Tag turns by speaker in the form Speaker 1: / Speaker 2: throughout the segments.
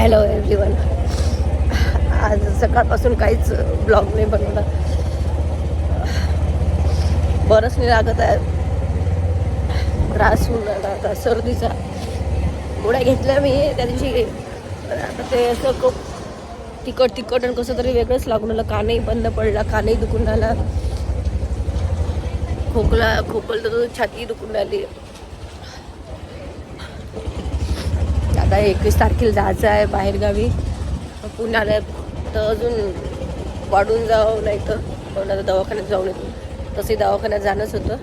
Speaker 1: Hello everyone आज सकाळपासून काहीच ब्लॉग नाही बनवला बरंच नाही लागत आहे. त्रास होऊन राहिला आता सर्दीचा. गोळ्या घेतल्या मी त्या दिवशी. आता ते असं खूप तिखट तिखट आणि कसं तरी वेगळंच लागून आलं कानही बंद पडला कानही दुखून राहिला. खोकला खोकल तर छाती दुखून राहिली. आता एकवीस तारखेला जायचं आहे बाहेरगावी. पुण्याला तर अजून वाढून जावं नाही तर पण आता दवाखान्यात जाऊन येतो. तसंही दवाखान्यात जाणंच होतं.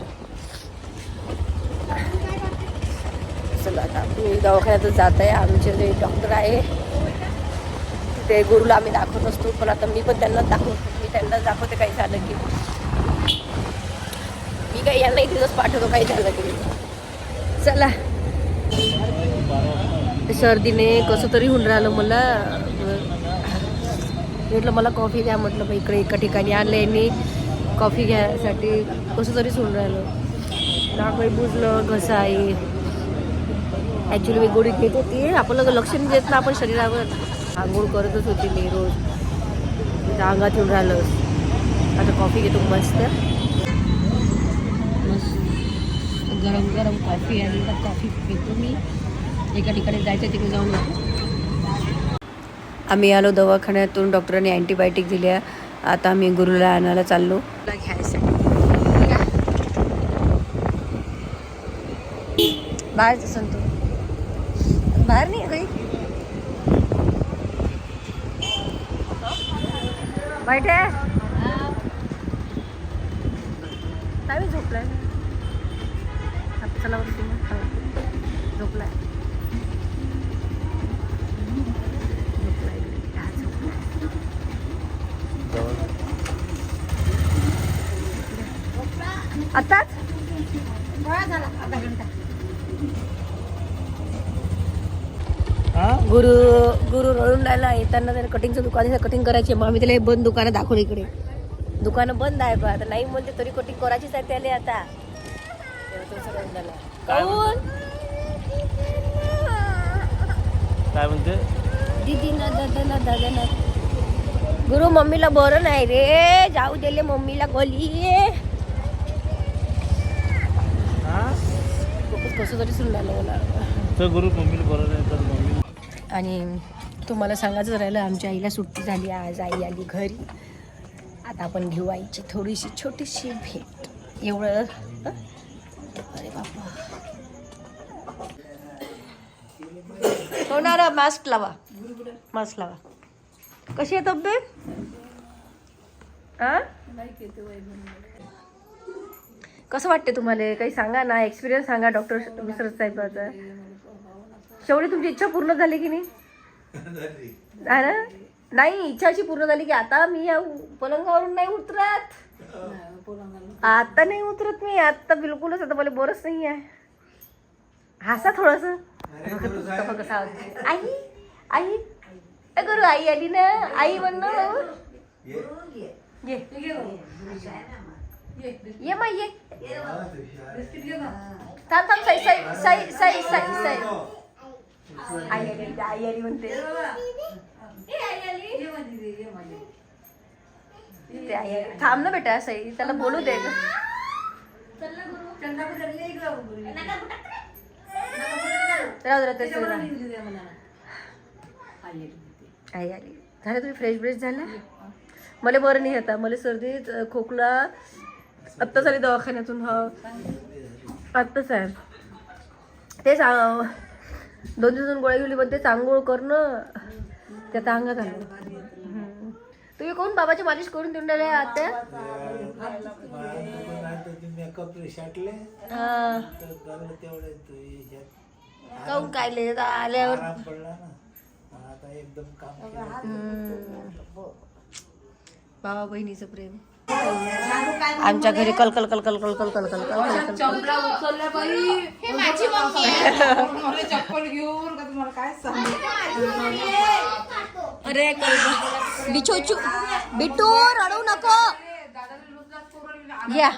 Speaker 1: चला आता मी दवाखान्यातच जात आहे. आमचे जे डॉक्टर आहे ते गुरुला आम्ही दाखवत असतो. पण आता मी पण त्यांना दाखवतो मी त्यांना दाखवते काही झालं की. मी काही यांना इथेच पाठवतो काही झालं की चला. सर्दीने कसं तरी होऊन राहिलं. मला म्हटलं मला कॉफी घ्या म्हटलं बाई इकडे एका ठिकाणी आणलं यांनी कॉफी घ्यायसाठी. कसं तरीच होऊन राहिलं. नाक काही बुजलं घसा आहे. ॲक्च्युली मी गोळी घेत होती. आपलं लक्ष नाही देत ना आपण शरीरावर. आंघोळ करतच होती मी रोज. अंगात येऊन राहिलं. आता कॉफी घेतो मस्त. मस्त. गरम गरम कॉफी आणि कॉफी पितो मी. एका ठिकाणी जायचं तिकडे जाऊन येतो आम्ही आलो दवाखान्यातून डॉक्टरांनी अँटीबायोटिक दिल्या. आता आम्ही गुरुला आणायला चाललो. घ्यायसाठी. बाहेर संतो. बाहेर नाही काही आहे मी झोपलाय. चला झोपलाय हा, झोपलाय. आताच? गुरु गुरु रडून राहिला येताना त्याला कटिंगचं दुकान आहे कटिंग करायची मग आम्ही त्याला बंद दुकानं दाखवलं इकडे. दुकानं बंद आहे बा आता नाही म्हणते तरी कटिंग करायचीच आहे त्याला आता.
Speaker 2: काय म्हणते?
Speaker 1: दीदी ना दादा ना दादा ना गुरु मम्मीला बरं नाही रे. जाऊ दिले मम्मीला गोली खूपच कसं तरी मला.
Speaker 2: तर गुरु मम्मीला बरं नाही तर मम्मी.
Speaker 1: आणि तुम्हाला सांगायचं राहिलं आमच्या आईला सुट्टी झाली आज आई आली घरी. आता आपण घेऊ आईची थोडीशी छोटीशी भेट. एवढं हं? अरे बाबा होणार मास्क लावा. मास्क लावा. कशी आहे तब्येत? आ? कसं वाटते तुम्हाला? काही सांगा ना एक्सपिरियन्स सांगा डॉक्टर मिश्र साहेबाचा. शेवटी तुमची इच्छा पूर्ण झाली की नाही? ना नाही इच्छा अशी पूर्ण झाली की आता मी या पलंगावरून नाही उतरत. आता नाही उतरत मी आता बिलकुलच आता मला बरंच नाही आहे. हसा थोडस. कसा. आई आई. करू आई आली ना. आई म्हण ना ये ये मा ये. थांब थांब साई साई साई साई साई साई. आई आली आई आली म्हणते. थांब ना बेटा सई. त्याला बोलू दे. आई आली झालं तुम्ही फ्रेश ब्रेश झाला? मला बरं नाही आता. मला सर्दी खोकला आत्ताच आली दवाखान्यातून हा. आत्ताच आहे. ते सांग दोन दिवसातून गोळ्या गेली पण ते चांगोळ करणं त्या अंगात आलं तुम्ही कोण? बाबाची मालिश करून देऊन राहिले
Speaker 3: आता
Speaker 1: काऊन काय आल्यावर बाबा बहिणीचं प्रेम. आमच्या घरी कलकल कलकल कलकल कलकल अरे बिछोचू बिटू रडू नको. या.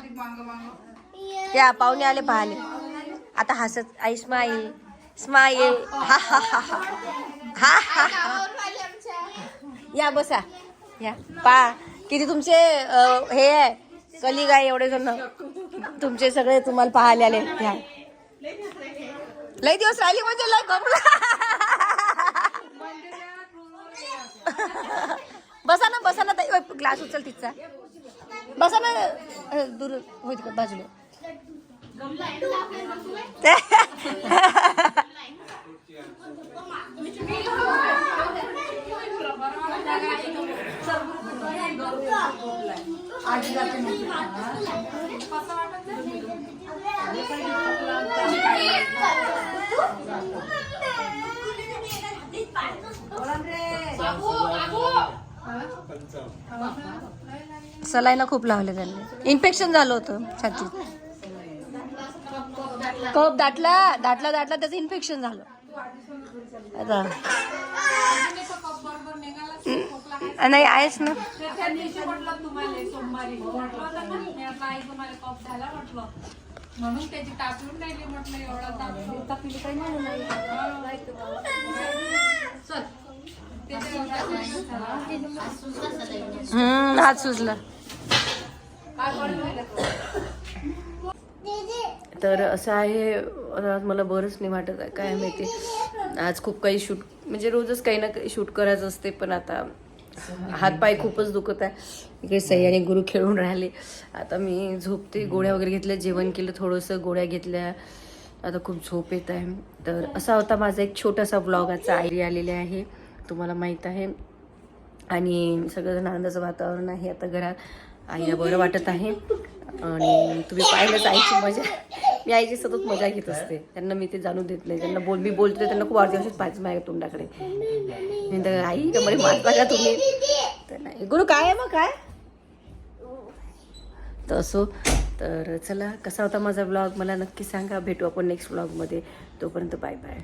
Speaker 1: या पाहुणे आले पाहले. आता हसत आई स्माईल स्माईल हा हा हा हा. हा हा या बसा. या. पा. किती तुमचे अ, हे आहे? कलिग आहे एवढे जण. तुमचे सगळे तुम्हाला पाहायला आले. या. लई दिवस राहिली म्हणजे लय कमला बसा ना बसा ना ताई. ग्लास उचल तिचा. बसा ना. अ, दूर होय तिकडे बाजूला. सलाईना खूप लावले त्यांनी. इन्फेक्शन झालं होतं छातीत. कप दाटला दाटला दाटला त्याचं इन्फेक्शन झालं. आता. नाही आहेच ना.
Speaker 4: हात
Speaker 1: सुचला तर असं आहे मला बरंच नाही वाटत आहे काय माहिती. आज खूप काही शूट म्हणजे रोजच काही ना काही शूट करायचं असते पण आता हातपाय खूपच दुखत आहे. इकडे सह्याने गुरु खेळून राहिले. आता मी झोपते गोळ्या वगैरे घेतल्या जेवण केलं थोडंसं गोळ्या घेतल्या. आता खूप झोप येत आहे. तर असा होता माझा एक छोटासा ब्लॉगाचा आजचा आयडिया आलेला आहे तुम्हाला माहीत आहे. आणि सगळं आनंदाचं वातावरण आहे आता घरात. आईला बरं वाटत आहे. आणि तुम्ही पाहिलंच आईची मजा. मी आईची सतत मजा घेत असते. त्यांना मी ते जाणून देत नाही. त्यांना बोल मी बोलते त्यांना खूप अर्धी वर्षात पाहिजे माझ्या तोंडाकडे. मी तर आई का मला मारता का तुम्ही. तर नाही. गुरु काय आहे मग काय? तर असो. तर चला कसा होता माझा ब्लॉग मला नक्की सांगा. भेटू आपण नेक्स्ट ब्लॉगमध्ये तोपर्यंत बाय बाय